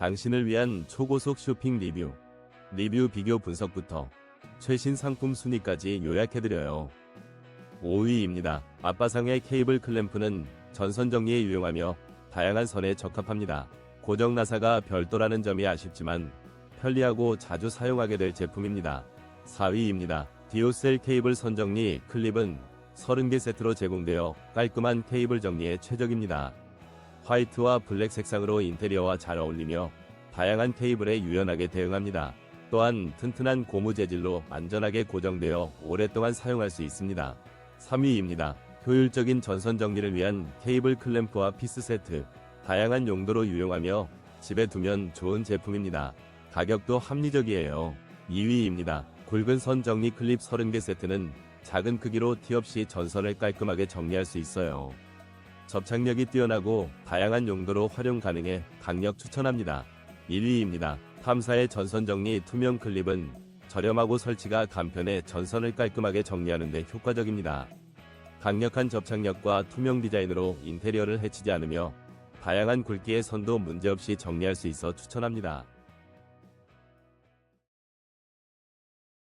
당신을 위한 초고속 쇼핑 리뷰, 리뷰 비교 분석부터 최신 상품 순위까지 요약해드려요. 5위입니다. 아빠상의 케이블 클램프는 전선 정리에 유용하며 다양한 선에 적합합니다. 고정 나사가 별도라는 점이 아쉽지만 편리하고 자주 사용하게 될 제품입니다. 4위입니다. 디오셀 케이블 선정리 클립은 30개 세트로 제공되어 깔끔한 케이블 정리에 최적입니다. 화이트와 블랙 색상으로 인테리어와 잘 어울리며 다양한 케이블에 유연하게 대응합니다. 또한 튼튼한 고무 재질로 안전하게 고정되어 오랫동안 사용할 수 있습니다. 3위입니다. 효율적인 전선 정리를 위한 케이블 클램프와 피스 세트. 다양한 용도로 유용하며 집에 두면 좋은 제품입니다. 가격도 합리적이에요. 2위입니다. 굵은 선 정리 클립 30개 세트는 작은 크기로 티 없이 전선을 깔끔하게 정리할 수 있어요. 접착력이 뛰어나고 다양한 용도로 활용 가능해 강력 추천합니다. 1위입니다. 탐사의 전선 정리 투명 클립은 저렴하고 설치가 간편해 전선을 깔끔하게 정리하는 데 효과적입니다. 강력한 접착력과 투명 디자인으로 인테리어를 해치지 않으며 다양한 굵기의 선도 문제없이 정리할 수 있어 추천합니다.